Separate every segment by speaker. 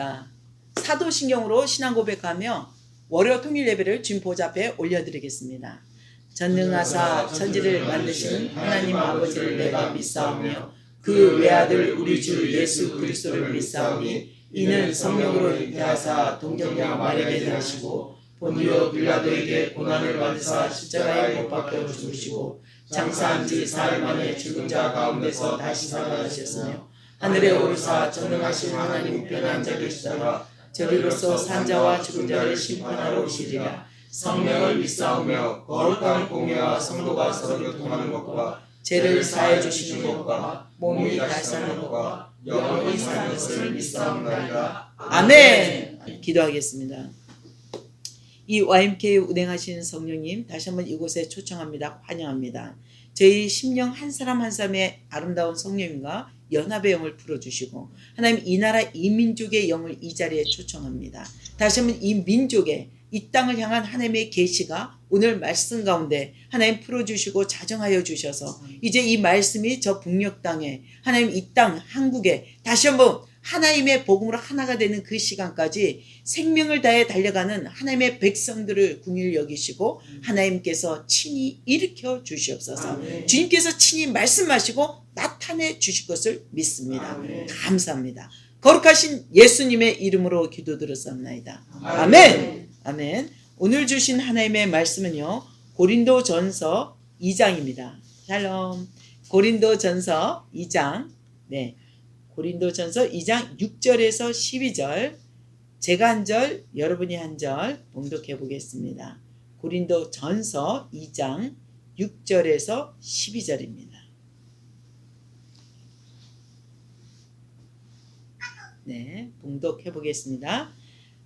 Speaker 1: 자, 사도신경으로 신앙 고백하며 월요 통일 예배를 보좌 앞에 올려드리겠습니다. 전능하사 천지를 만드신 하나님 아버지를 내가 믿사오며 그 외아들 우리 주 예수 그리스도를 믿사오니 이는 성령으로 잉태하사 동정녀 마리아에게 나시고 본디오 빌라도에게 고난을 받으사 십자가에 못 박혀 죽으시고 장사한 지 사흘 만에 죽은 자 가운데서 다시 살아나셨으며 하늘에 오르사 전능하신 하나님 우편에 앉아 계시다가 저리로서 산자와 죽은 자를 심판하러 오시리라
Speaker 2: 성령을 믿사오며 거룩한 공예와 성도가 서로 통하는 것과
Speaker 1: 죄를 사해 주시는 것과
Speaker 2: 몸이 다시 사는 것과 영원히 사는 것을 믿사옵나이다.
Speaker 1: 아멘. 기도하겠습니다. 이 YMK 운행하시는 성령님 다시 한번 이곳에 초청합니다. 환영합니다. 저희 심령 한 사람 한 사람의 아름다운 성령님과 연합의 영을 풀어주시고 하나님 이 나라 이 민족의 영을 이 자리에 초청합니다. 다시 한번 이 민족의 이 땅을 향한 하나님의 계시가 오늘 말씀 가운데 하나님 풀어주시고 자정하여 주셔서 이제 이 말씀이 저 북녘 땅에 하나님 이 땅 한국에 다시 한번 하나님의 복음으로 하나가 되는 그 시간까지 생명을 다해 달려가는 하나님의 백성들을 궁일 여기시고 하나님께서 친히 일으켜 주시옵소서. 주님께서 친히 말씀하시고 나 타내 주실 것을 믿습니다.
Speaker 2: 아멘.
Speaker 1: 감사합니다. 거룩하신 예수님의 이름으로 기도드렸습니다. 아멘.
Speaker 2: 아멘.
Speaker 1: 아멘. 오늘 주신 하나님의 말씀은요. 고린도 전서 2장입니다. 샬롬. 고린도 전서 2장. 네. 고린도 전서 2장 6절에서 12절. 제가 한 절, 여러분이 한 절 봉독해 보겠습니다. 고린도 전서 2장 6절에서 12절입니다. 네, 봉독해 보겠습니다.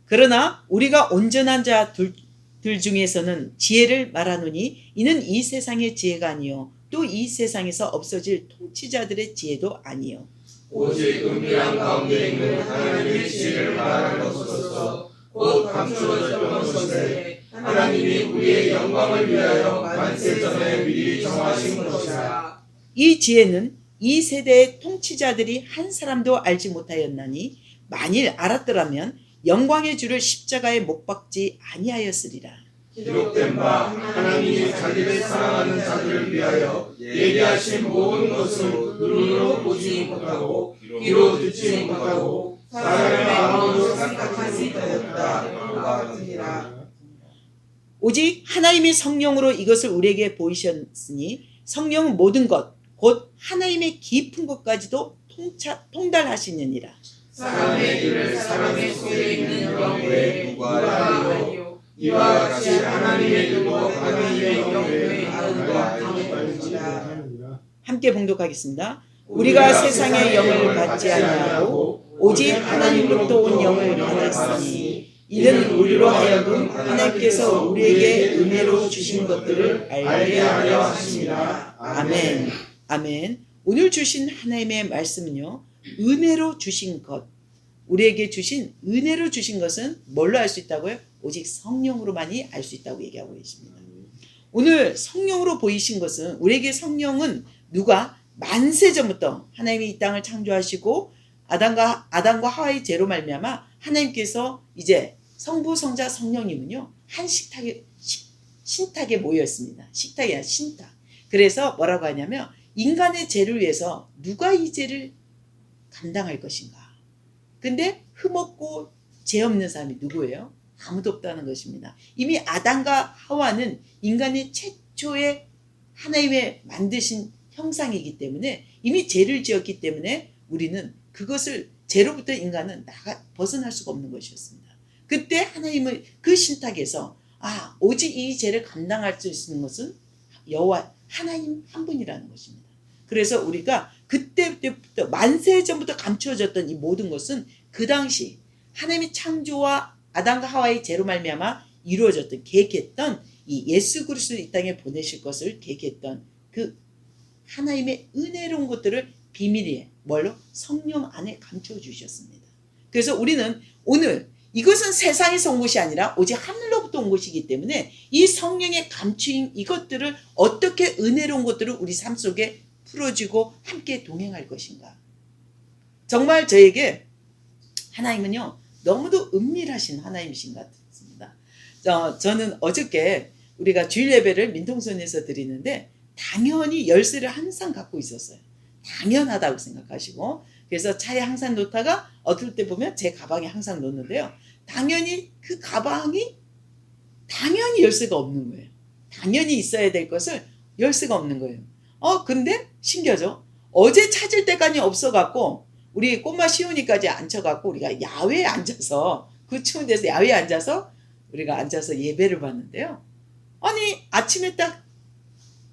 Speaker 1: 그러나 우리가 온전한 자들 들 중에서는 지혜를 말하노니 이는 이 세상의 지혜가 아니요 또 이 세상에서 없어질 통치자들의 지혜도 아니요
Speaker 2: 오직 은밀한 가운데 있는 하나님의 지혜를 말하는 것으로서 곧 감추어졌던 것인데 하나님이 우리의 영광을 위하여 만세 전에 미리 정하신 것이라.
Speaker 1: 이 지혜는 이 세대의 통치자들이 한 사람도 알지 못하였나니 만일 알았더라면 영광의 주를 십자가에 못 박지 아니하였으리라
Speaker 2: 기록된 바 하나님이 자기를 사랑하는 자들을 위하여 예비하신 모든 것을 눈으로 보지 못하고 귀로 듣지 못하고 사람의 마음으로 생각하지 못했다. 같으니라.
Speaker 1: 오직 하나님이 성령으로 이것을 우리에게 보이셨으니 성령은 모든 것, 곧 하나님의 깊은 것까지도 통차, 통달하시느니라.
Speaker 2: 사람의 길을 사람의 속에 있는 영 외에 누가 알리요 이와 같이 하나님의 길도 하나님의 영 외에 누가 알리는지라
Speaker 1: 함께 봉독하겠습니다. 우리가 세상의 영을 받지 아니하고 오직 하나님으로부터 온 영을 받았으니 이는 우리로 하여금 하나님께서 우리에게 은혜로 주신 것들을 알게 하려 하심이라. 아멘. 아멘. 오늘 주신 하나님의 말씀은요. 은혜로 주신 것. 우리에게 주신 은혜로 주신 것은 뭘로 알 수 있다고요? 오직 성령으로만이 알 수 있다고 얘기하고 계십니다. 오늘 성령으로 보이신 것은 우리에게 성령은 누가 만세 전부터 하나님이 이 땅을 창조하시고 아담과 아담과 하와의 죄로 말미암아 하나님께서 이제 성부 성자 성령님은요 한 식탁에 식- 신탁에 모여 있습니다. 식탁이 아니라 신탁. 그래서 뭐라고 하냐면 인간의 죄를 위해서 누가 이 죄를 감당할 것인가? 근데 흠없고 죄 없는 사람이 누구예요? 아무도 없다는 것입니다. 이미 아담과 하와는 인간의 최초의 하나님의 만드신 형상이기 때문에 이미 죄를 지었기 때문에 우리는 그것을 죄로부터 인간은 나가 벗어날 수가 없는 것이었습니다. 그때 하나님의 그 신탁에서 아 오직 이 죄를 감당할 수 있는 것은 여호와 하나님 한 분이라는 것입니다. 그래서 우리가 그때부터 만세 전부터 감추어졌던 이 모든 것은 그 당시 하나님의 창조와 아담과 하와의 죄로 말미암아 이루어졌던 계획했던 이 예수 그리스도 이 땅에 보내실 것을 계획했던 그 하나님의 은혜로운 것들을 비밀리에 뭘로 성령 안에 감춰 주셨습니다. 그래서 우리는 오늘 이것은 세상에서 온 것이 아니라 오직 하늘로부터 온 것이기 때문에 이 성령의 감추인 이것들을 어떻게 은혜로운 것들을 우리 삶 속에 풀어주고 함께 동행할 것인가. 정말 저에게 하나님은요 너무도 은밀하신 하나님이신 것 같습니다. 저, 저는 어저께 우리가 주일 예배를 민통선에서 드리는데 당연히 열쇠를 항상 갖고 있었어요. 당연하다고 생각하시고 그래서 차에 항상 놓다가 어떨 때 보면 제 가방에 항상 놓는데요. 당연히 그 가방이 당연히 열쇠가 없는 거예요. 당연히 있어야 될 것을 열쇠가 없는 거예요. 어 근데 신기하죠? 어제 찾을 때까지 없어갖고 우리 꼬마 시온이까지 앉혀갖고 우리가 야외에 앉아서 그 추운 데서 야외에 앉아서 우리가 앉아서 예배를 봤는데요. 아니 아침에 딱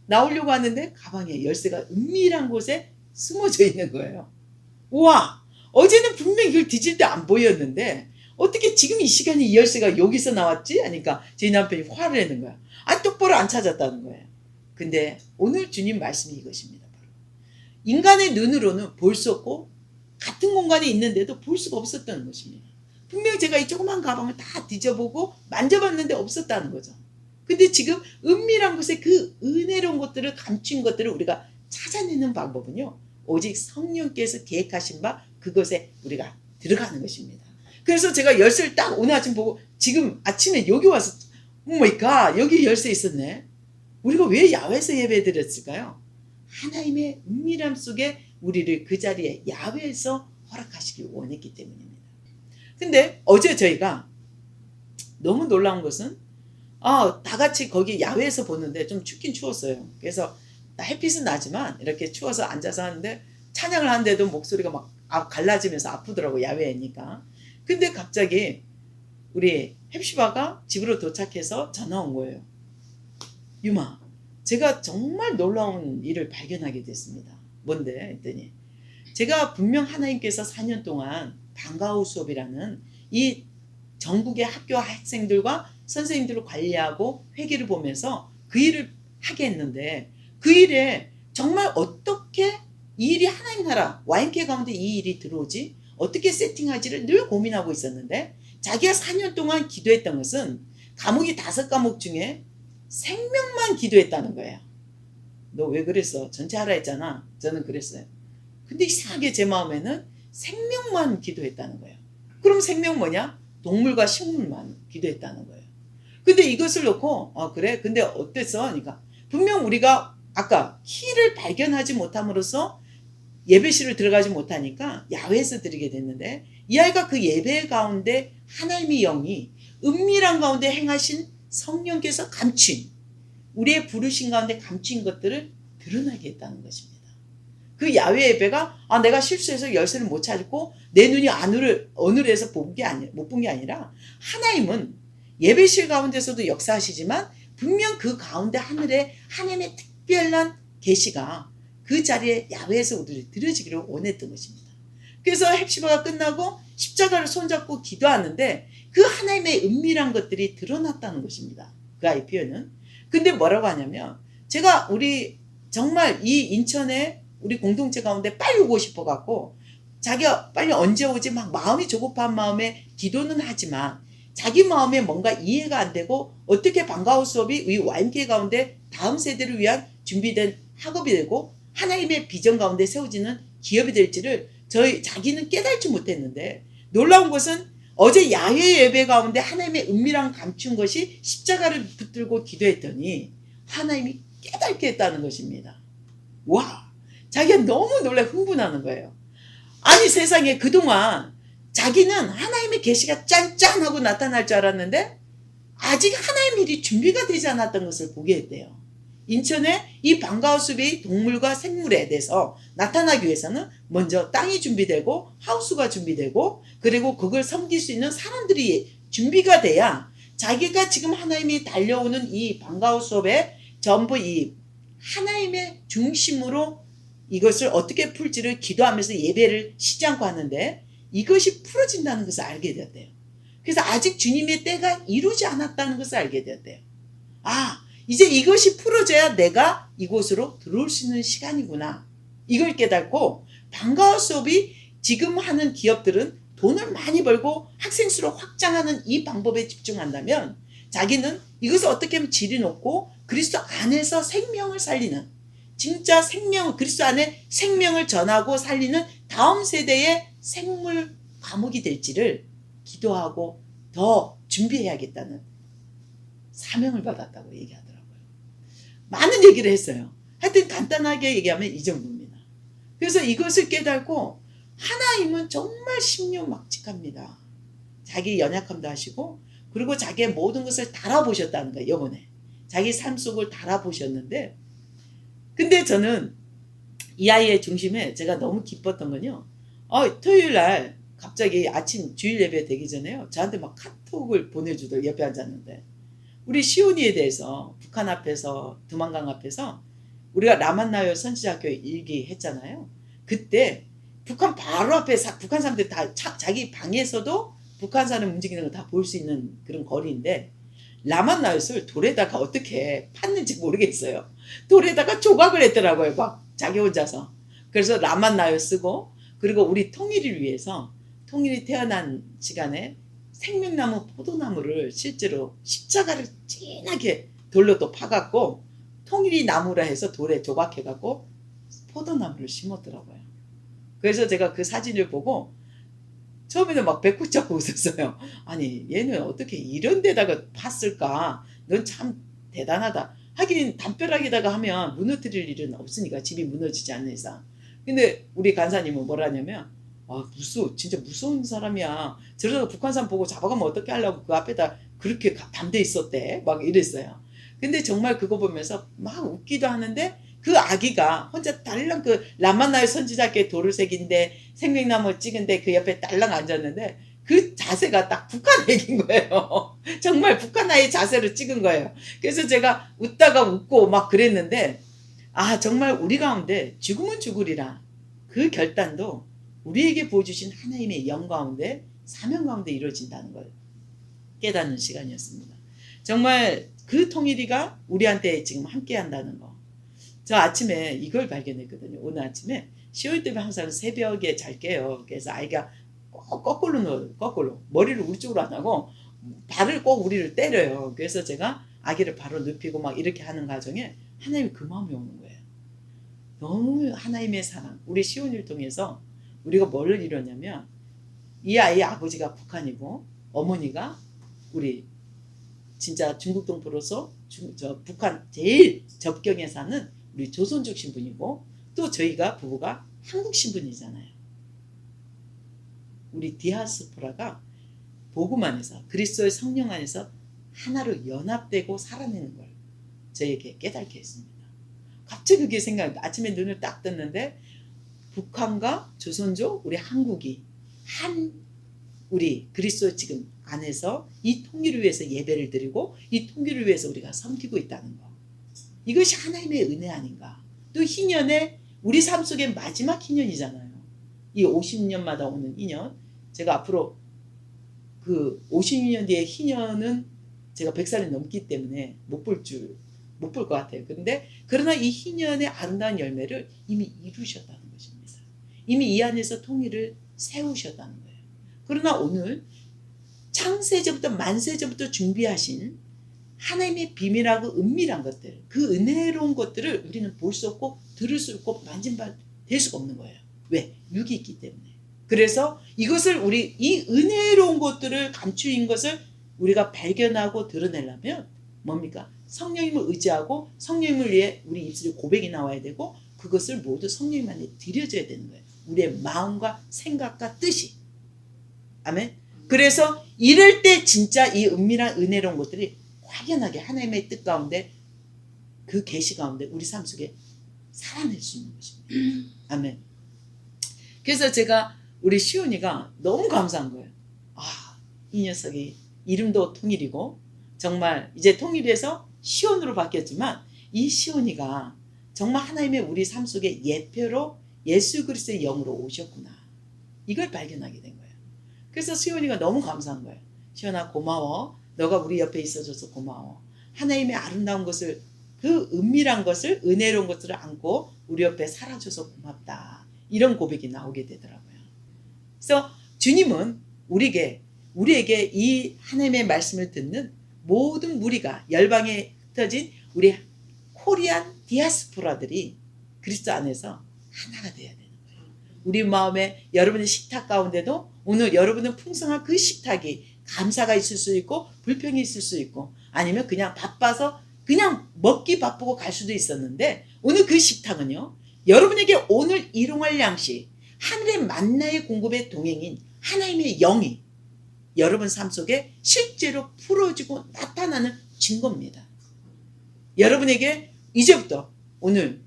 Speaker 1: 나오려고 하는데 가방에 열쇠가 은밀한 곳에 숨어져 있는 거예요. 우와 어제는 분명히 이걸 뒤질 때 안 보였는데 어떻게 지금 이 시간에 이 열쇠가 여기서 나왔지? 하니까 제 남편이 화를 내는 거야. 아 똑바로 안 찾았다는 거예요. 근데 오늘 주님 말씀이 이것입니다. 인간의 눈으로는 볼 수 없고 같은 공간에 있는데도 볼 수가 없었다는 것입니다. 분명 제가 이 조그만 가방을 다 뒤져보고 만져봤는데 없었다는 거죠. 근데 지금 은밀한 곳에 그 은혜로운 것들을 감춘 것들을 우리가 찾아내는 방법은요. 오직 성령께서 계획하신 바 그것에 우리가 들어가는 것입니다. 그래서 제가 열쇠를 딱 오늘 아침 보고 지금 아침에 여기 와서 오마이갓 여기 열쇠 있었네. 우리가 왜 야외에서 예배 드렸을까요? 하나님의 은밀함 속에 우리를 그 자리에 야외에서 허락하시길 원했기 때문입니다. 근데 어제 저희가 너무 놀라운 것은 아, 다 같이 거기 야외에서 보는데 좀 춥긴 추웠어요. 그래서 햇빛은 나지만 이렇게 추워서 앉아서 하는데 찬양을 하는데도 목소리가 막 아- 갈라지면서 아프더라고 야외니까. 근데 갑자기 우리 헵시바가 집으로 도착해서 전화 온 거예요. 유마, 제가 정말 놀라운 일을 발견하게 됐습니다. 뭔데? 했더니 제가 분명 하나님께서 4년 동안 방과후 수업이라는 이 전국의 학교 학생들과 선생님들을 관리하고 회계를 보면서 그 일을 하게 했는데 그 일에 정말 어떻게 이 일이 하나님 나라 와인캐 가운데 이 일이 들어오지 어떻게 세팅하지를 늘 고민하고 있었는데 자기가 4년 동안 기도했던 것은 과목이 다섯 과목 중에 생명만 기도했다는 거예요. 너 왜 그랬어? 전체 하라 했잖아. 저는 그랬어요. 근데 이상하게 제 마음에는 생명만 기도했다는 거예요. 그럼 생명 뭐냐? 동물과 식물만 기도했다는 거예요. 근데 이것을 놓고 아 그래? 근데 어땠어? 그러니까 분명 우리가 아까 키를 발견하지 못함으로써 예배실을 들어가지 못하니까 야외에서 드리게 됐는데 이 아이가 그 예배 가운데 하나님의 영이 은밀한 가운데 행하신 성령께서 감춘 우리의 부르신 가운데 감춘 것들을 드러나게 했다는 것입니다. 그 야외 예배가 아 내가 실수해서 열쇠를 못 찾고 내 눈이 안으로 어느에서 본 게 아니 못본 게 아니라 하나님은 예배실 가운데서도 역사하시지만 분명 그 가운데 하늘에 하나님의 특별한 계시가 그 자리에 야외에서 우리를 들어지기를 원했던 것입니다. 그래서 헵시바가 끝나고 십자가를 손잡고 기도하는데 그 하나님의 은밀한 것들이 드러났다는 것입니다. 그 아이 표현은. 근데 뭐라고 하냐면 제가 우리 정말 이 인천에 우리 공동체 가운데 빨리 오고 싶어 갖고 자기가 빨리 언제 오지 막 마음이 조급한 마음에 기도는 하지만 자기 마음에 뭔가 이해가 안 되고 어떻게 방과후 수업이 이 와인계 가운데 다음 세대를 위한 준비된 학업이 되고 하나님의 비전 가운데 세워지는 기업이 될지를 저희 자기는 깨달지 못했는데 놀라운 것은 어제 야외 예배 가운데 하나님의 은밀한 감춘 것이 십자가를 붙들고 기도했더니 하나님이 깨닫게 했다는 것입니다. 와, 자기가 너무 놀라 흥분하는 거예요. 아니 세상에 그동안 자기는 하나님의 계시가 짠짠하고 나타날 줄 알았는데 아직 하나님의 일이 준비가 되지 않았던 것을 보게 했대요. 인천에 이 방과후숲이 동물과 생물에 대해서 나타나기 위해서는 먼저 땅이 준비되고 하우스가 준비되고 그리고 그걸 섬길 수 있는 사람들이 준비가 돼야 자기가 지금 하나님이 달려오는 이 방과후숲에 전부 이 하나님의 중심으로 이것을 어떻게 풀지를 기도하면서 예배를 쉬지 않고 하는데 이것이 풀어진다는 것을 알게 되었대요. 그래서 아직 주님의 때가 이루지 않았다는 것을 알게 되었대요. 아, 이제 이것이 풀어져야 내가 이곳으로 들어올 수 있는 시간이구나. 이걸 깨닫고 방과후 수업이 지금 하는 기업들은 돈을 많이 벌고 학생 수를 확장하는 이 방법에 집중한다면 자기는 이것을 어떻게 하면 질이 높고 그리스도 안에서 생명을 살리는 진짜 생명 그리스도 안에 생명을 전하고 살리는 다음 세대의 생물 과목이 될지를 기도하고 더 준비해야겠다는 사명을 받았다고 얘기하더라고요. 많은 얘기를 했어요. 하여튼 간단하게 얘기하면 이 정도입니다. 그래서 이것을 깨닫고 하나님은 정말 신묘막직합니다. 자기 연약함도 하시고 그리고 자기의 모든 것을 달아보셨다는 거예요. 이번에 자기 삶 속을 달아보셨는데 근데 저는 이 아이의 중심에 제가 너무 기뻤던 건요. 어, 토요일 날 갑자기 아침 주일 예배 되기 전에요. 저한테 막 카톡을 보내주더라고요. 옆에 앉았는데. 우리 시온이에 대해서 북한 앞에서 두만강 앞에서 우리가 라만나요 선지자학교 일기 했잖아요. 그때 북한 바로 앞에 사- 북한 사람들 다 차- 자기 방에서도 북한 사람 움직이는 걸 다 볼 수 있는 그런 거리인데 라만나요를 돌에다가 어떻게 팠는지 모르겠어요. 돌에다가 조각을 했더라고요. 막 자기 혼자서. 그래서 라만나요 쓰고 그리고 우리 통일을 위해서 통일이 태어난 시간에 생명나무 포도나무를 실제로 십자가를 진하게 돌로 또 파갖고 통일이 나무라 해서 돌에 조각해갖고 포도나무를 심었더라고요. 그래서 제가 그 사진을 보고 처음에는 막 배꼽 잡고 웃었어요. 아니 얘는 어떻게 이런 데다가 팠을까? 넌 참 대단하다. 하긴 담벼락에다가 하면 무너뜨릴 일은 없으니까 집이 무너지지 않는 이상. 근데 우리 간사님은 뭐라냐면 아 무서워 진짜 무서운 사람이야. 저러다가 북한 사람 보고 잡아가면 어떻게 하려고 그 앞에다 그렇게 가- 담대 있었대. 막 이랬어요. 근데 정말 그거 보면서 막 웃기도 하는데 그 아기가 혼자 달랑 그 라만나의 선지자께 돌을 새긴데 생명나무 찍은데 그 옆에 딸랑 앉았는데 그 자세가 딱 북한 애기인 거예요. 정말 북한 아이 자세로 찍은 거예요. 그래서 제가 웃다가 웃고 막 그랬는데 아 정말 우리 가운데 죽으면 죽으리라 그 결단도 우리에게 보여주신 하나님의 영 가운데 사명 가운데 이루어진다는 걸 깨닫는 시간이었습니다. 정말 그 통일이가 우리한테 지금 함께 한다는 거. 저 아침에 이걸 발견했거든요. 오늘 아침에 시월 때문에 항상 새벽에 잘 깨요. 그래서 아이가 꼭 거꾸로 누워요. 거꾸로. 머리를 우리 쪽으로 안 하고 발을 꼭 우리를 때려요. 그래서 제가 아기를 바로 눕히고 막 이렇게 하는 과정에 하나님이 그 마음이 오는 거예요. 너무 하나님의 사랑. 우리 시온을 통해서 우리가 뭘 이뤘냐면 이 아이의 아버지가 북한이고 어머니가 우리 진짜 중국 동포로서 중, 저 북한 제일 접경에 사는 우리 조선족 신분이고 또 저희가 부부가 한국 신분이잖아요. 우리 디아스포라가 복음 안에서 그리스도의 성령 안에서 하나로 연합되고 살아내는 걸 저에게 깨닫게 했습니다. 갑자기 그게 생각 아침에 눈을 딱 떴는데 북한과 조선족 우리 한국이 한 우리 그리스도 지금 안에서 이 통일을 위해서 예배를 드리고 이 통일을 위해서 우리가 섬기고 있다는 거. 이것이 하나님의 은혜 아닌가. 또 희년의 우리 삶 속의 마지막 희년이잖아요. 이 50년마다 오는 희년. 제가 앞으로 그 50년 뒤에 희년은 제가 100살이 넘기 때문에 못 볼 줄, 못 볼 것 같아요. 그런데 그러나 이 희년의 아름다운 열매를 이미 이루셨다는 것입니다. 이미 이 안에서 통일을 세우셨다는 거예요. 그러나 오늘 창세전부터 만세전부터 준비하신 하나님의 비밀하고 은밀한 것들, 그 은혜로운 것들을 우리는 볼 수 없고 들을 수 없고 만진바 될 수가 없는 거예요. 왜? 육이 있기 때문에. 그래서 이것을 우리 이 은혜로운 것들을 감추인 것을 우리가 발견하고 드러내려면 뭡니까? 성령님을 의지하고 성령님을 위해 우리 입술에 고백이 나와야 되고 그것을 모두 성령님한테 드려져야 되는 거예요. 우리의 마음과 생각과 뜻이. 아멘. 그래서 이럴 때 진짜 이 은밀한 은혜로운 것들이 확연하게 하나님의 뜻 가운데 그 계시 가운데 우리 삶 속에 살아낼 수 있는 것입니다. 아멘. 그래서 제가 우리 시온이가 너무 감사한 거예요. 아, 이 녀석이 이름도 통일이고 정말 이제 통일에서 시온으로 바뀌었지만 이 시온이가 정말 하나님의 우리 삶 속에 예표로 예수 그리스도의 영으로 오셨구나. 이걸 발견하게 된 거예요. 그래서 시온이가 너무 감사한 거예요. 시온아 고마워. 너가 우리 옆에 있어줘서 고마워. 하나님의 아름다운 것을 그 은밀한 것을 은혜로운 것들을 안고 우리 옆에 살아줘서 고맙다. 이런 고백이 나오게 되더라고요. 그래서 주님은 우리에게 우리에게 이 하나님의 말씀을 듣는 모든 무리가 열방에 흩어진 우리 코리안 디아스포라들이 그리스도 안에서 하나가 되어야 되는 거예요. 우리 마음에 여러분의 식탁 가운데도 오늘 여러분은 풍성한 그 식탁이 감사가 있을 수 있고 불평이 있을 수 있고 아니면 그냥 바빠서 그냥 먹기 바쁘고 갈 수도 있었는데 오늘 그 식탁은요. 여러분에게 오늘 일용할 양식 하늘의 만나의 공급의 동행인 하나님의 영이 여러분 삶 속에 실제로 풀어지고 나타나는 증거입니다. 여러분에게 이제부터 오늘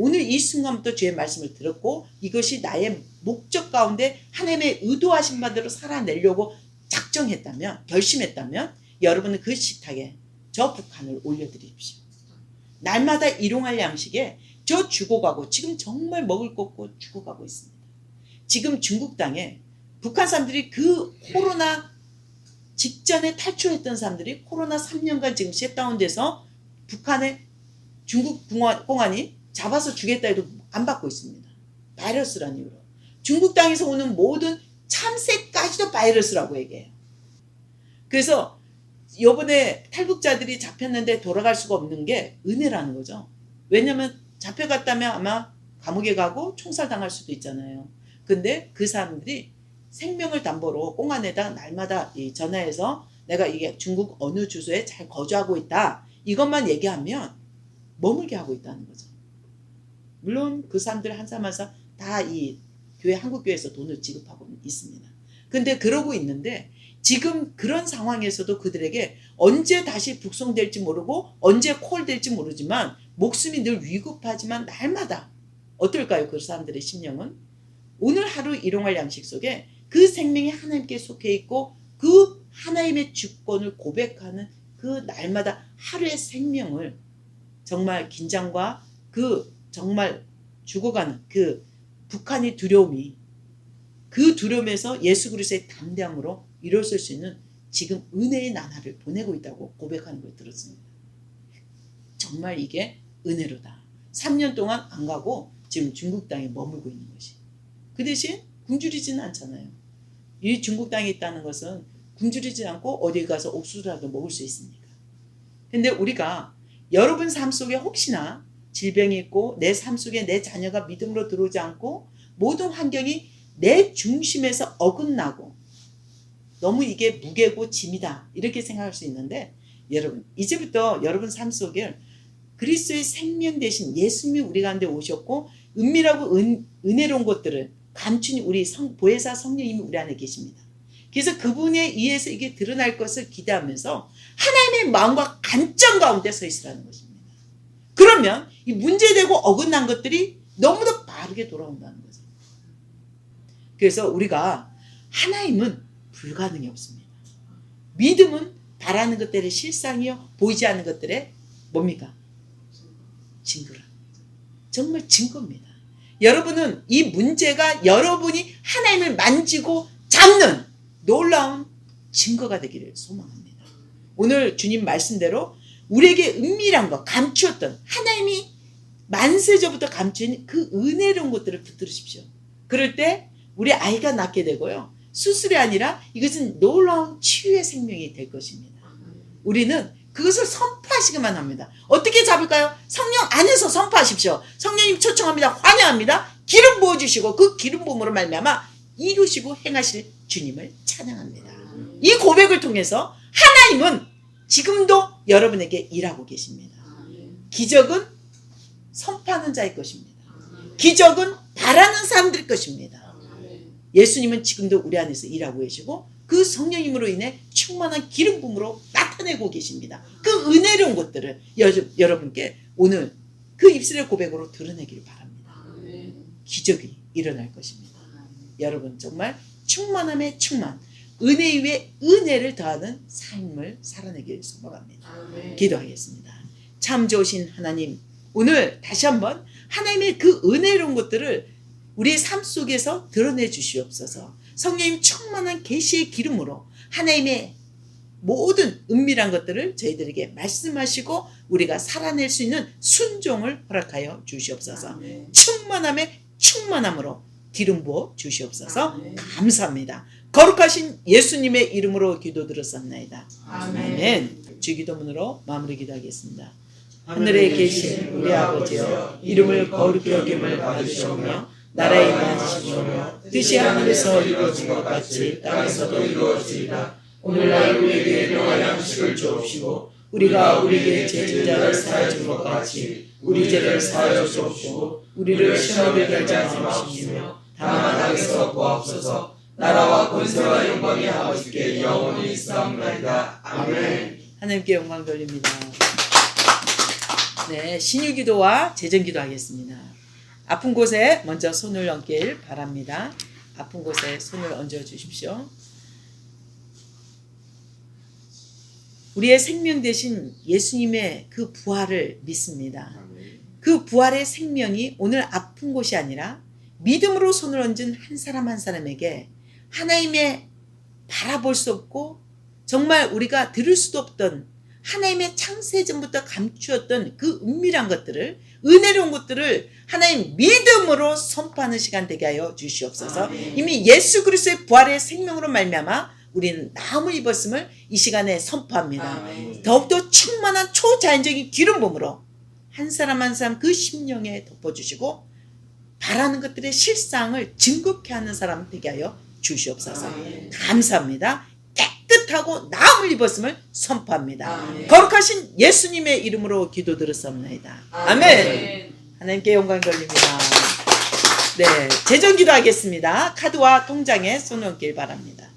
Speaker 1: 오늘 이 순간부터 주의 말씀을 들었고 이것이 나의 목적 가운데 하나님의 의도하신 바대로 살아내려고 작정했다면 결심했다면 여러분은 그 식탁에 저 북한을 올려드립시오. 날마다 일용할 양식에 저 죽어가고 지금 정말 먹을 거 없고 죽어가고 있습니다. 지금 중국 땅에 북한 사람들이 그 코로나 직전에 탈출했던 사람들이 코로나 3년간 지금 셧다운돼서 북한의 중국 공안, 공안이 잡아서 주겠다 해도 안 받고 있습니다. 바이러스라는 이유로. 중국 땅에서 오는 모든 참새까지도 바이러스라고 얘기해요. 그래서 요번에 탈북자들이 잡혔는데 돌아갈 수가 없는 게 은혜라는 거죠. 왜냐면 잡혀갔다면 아마 감옥에 가고 총살 당할 수도 있잖아요. 근데 그 사람들이 생명을 담보로 꽁 안에다 날마다 이 전화해서 내가 이게 중국 어느 주소에 잘 거주하고 있다. 이것만 얘기하면 머물게 하고 있다는 거죠. 물론 그 사람들 한 사람 한 사람 다 이 교회 한국교회에서 돈을 지급하고 있습니다. 근데 그러고 있는데 지금 그런 상황에서도 그들에게 언제 다시 북송될지 모르고 언제 콜될지 모르지만 목숨이 늘 위급하지만 날마다 어떨까요? 그 사람들의 심령은 오늘 하루 일용할 양식 속에 그 생명이 하나님께 속해 있고 그 하나님의 주권을 고백하는 그 날마다 하루의 생명을 정말 긴장과 그 정말 죽어가는 그 북한의 두려움이 그 두려움에서 예수 그리스도의 담대함으로 이뤘을 수 있는 지금 은혜의 나날을 보내고 있다고 고백하는 걸 들었습니다. 정말 이게 은혜로다. 3년 동안 안 가고 지금 중국 땅에 머물고 있는 것이. 그 대신 굶주리지는 않잖아요. 이 중국 땅에 있다는 것은 굶주리지 않고 어디 가서 옥수수라도 먹을 수 있으니까. 근데 우리가 여러분 삶 속에 혹시나 질병이 있고 내 삶 속에 내 자녀가 믿음으로 들어오지 않고 모든 환경이 내 중심에서 어긋나고 너무 이게 무게고 짐이다 이렇게 생각할 수 있는데 여러분 이제부터 여러분 삶 속에 그리스도의 생명 대신 예수님이 우리 가운데 오셨고 은밀하고 은, 은혜로운 것들을 감춘 우리 성, 보혜사 성령님이 우리 안에 계십니다. 그래서 그분에 의해서 이게 드러날 것을 기대하면서 하나님의 마음과 관점 가운데 서 있으라는 것입니다. 그러면 이 문제되고 어긋난 것들이 너무도 바르게 돌아온다는 거죠. 그래서 우리가 하나님은 불가능이 없습니다. 믿음은 바라는 것들의 실상이요 보이지 않는 것들의 뭡니까? 증거라. 정말 증거입니다. 여러분은 이 문제가 여러분이 하나님을 만지고 잡는 놀라운 증거가 되기를 소망합니다. 오늘 주님 말씀대로 우리에게 은밀한 것, 감추었던 하나님이 만세전부터 감춘 그 은혜로운 것들을 붙들으십시오. 그럴 때 우리 아이가 낳게 되고요. 수술이 아니라 이것은 놀라운 치유의 생명이 될 것입니다. 우리는 그것을 선포하시기만 합니다. 어떻게 잡을까요? 성령 안에서 선포하십시오. 성령님 초청합니다. 환영합니다. 기름 부어주시고 그 기름 부음으로 말미암아 이루시고 행하실 주님을 찬양합니다. 이 고백을 통해서 하나님은 지금도 여러분에게 일하고 계십니다. 기적은 선포하는 자의 것입니다. 기적은 바라는 사람들 것입니다. 예수님은 지금도 우리 안에서 일하고 계시고 그 성령님으로 인해 충만한 기름 부음으로 나타내고 계십니다. 그 은혜로운 것들을 여, 여러분께 오늘 그 입술의 고백으로 드러내기를 바랍니다. 기적이 일어날 것입니다. 여러분 정말 충만함에 충만, 은혜 위에 은혜를 더하는 삶을 살아내기를 소망합니다. 기도하겠습니다. 참 좋으신 하나님, 오늘 다시 한번 하나님의 그 은혜로운 것들을 우리의 삶 속에서 드러내 주시옵소서. 성령님 충만한 계시의 기름으로 하나님의 모든 은밀한 것들을 저희들에게 말씀하시고 우리가 살아낼 수 있는 순종을 허락하여 주시옵소서. 충만함에 충만함으로 기름 부어 주시옵소서.
Speaker 2: 아멘.
Speaker 1: 감사합니다. 거룩하신 예수님의 이름으로 기도 들었습나이다. 아멘. 주기도문으로 마무리 기도하겠습니다. 하늘에 계신 우리 아버지여 이름을 거룩히 여김을 받으시오며 나라의 임하시며 뜻이 하늘에서 이루어진 것 같이 땅에서도 이루어지리라. 오늘날 우리에게 평안의 양식을 주옵시고 우리가 우리에게 죄진 자를 사하여 준것 같이 우리 죄를 사하여 주옵시고 우리를 시험에 들게 하지 마시며 다만 악에서 구하옵소서. 나라와 권세와 영광이 아버지께 영원히 있사옵나이다. 아멘. 하나님께 영광 돌립니다 네 신유기도와 재정기도 하겠습니다. 아픈 곳에 먼저 손을 얹길 바랍니다. 아픈 곳에 손을 얹어 주십시오. 우리의 생명 대신 예수님의 그 부활을 믿습니다. 그 부활의 생명이 오늘 아픈 곳이 아니라 믿음으로 손을 얹은 한 사람 한 사람에게 하나님의 바라볼 수 없고 정말 우리가 들을 수도 없던 하나님의 창세 전부터 감추었던 그 은밀한 것들을 은혜로운 것들을 하나님 믿음으로 선포하는 시간 되게 하여 주시옵소서. 이미 예수 그리스도의 부활의 생명으로 말미암아 우리는 나음을 입었음을 이 시간에 선포합니다. 더욱더 충만한 초자연적인 기름 부음으로 한 사람 한 사람 그 심령에 덮어주시고 바라는 것들의 실상을 증거케 하는 사람 되게 하여 주시옵소서. 감사합니다. 깨끗하고 나음을 입었음을 선포합니다. 거룩하신 예수님의 이름으로 기도 들었습니다. 아멘. 하나님께 영광 돌립니다. 네, 재정 기도 하겠습니다. 카드와 통장에 손 얹길 바랍니다.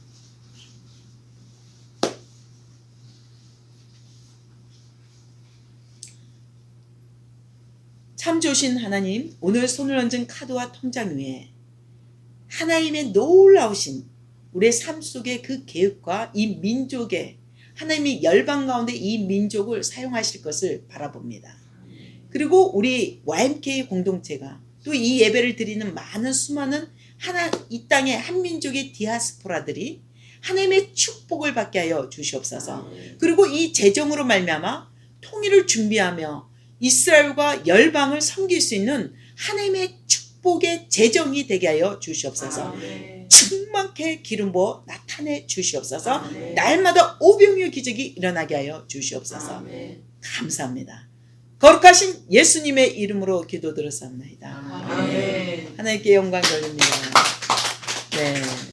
Speaker 1: 참 좋으신 하나님, 오늘 손을 얹은 카드와 통장 위에 하나님의 놀라우신 우리의 삶 속의 그 계획과 이 민족의 하나님이 열방 가운데 이 민족을 사용하실 것을 바라봅니다. 그리고 우리 YMK 공동체가 또 이 예배를 드리는 많은 수많은 하나 이 땅의 한 민족의 디아스포라들이 하나님의 축복을 받게 하여 주시옵소서. 그리고 이 재정으로 말미암아 통일을 준비하며 이스라엘과 열방을 섬길 수 있는 하나님의 축복의 재정이 되게 하여 주시옵소서. 충만케 기름 부어 나타내 주시옵소서. 날마다 오병이어 기적이 일어나게 하여 주시옵소서. 감사합니다. 거룩하신 예수님의 이름으로 기도 들었사옵나이다.
Speaker 2: 아멘.
Speaker 1: 하나님께 영광 돌립니다. 네.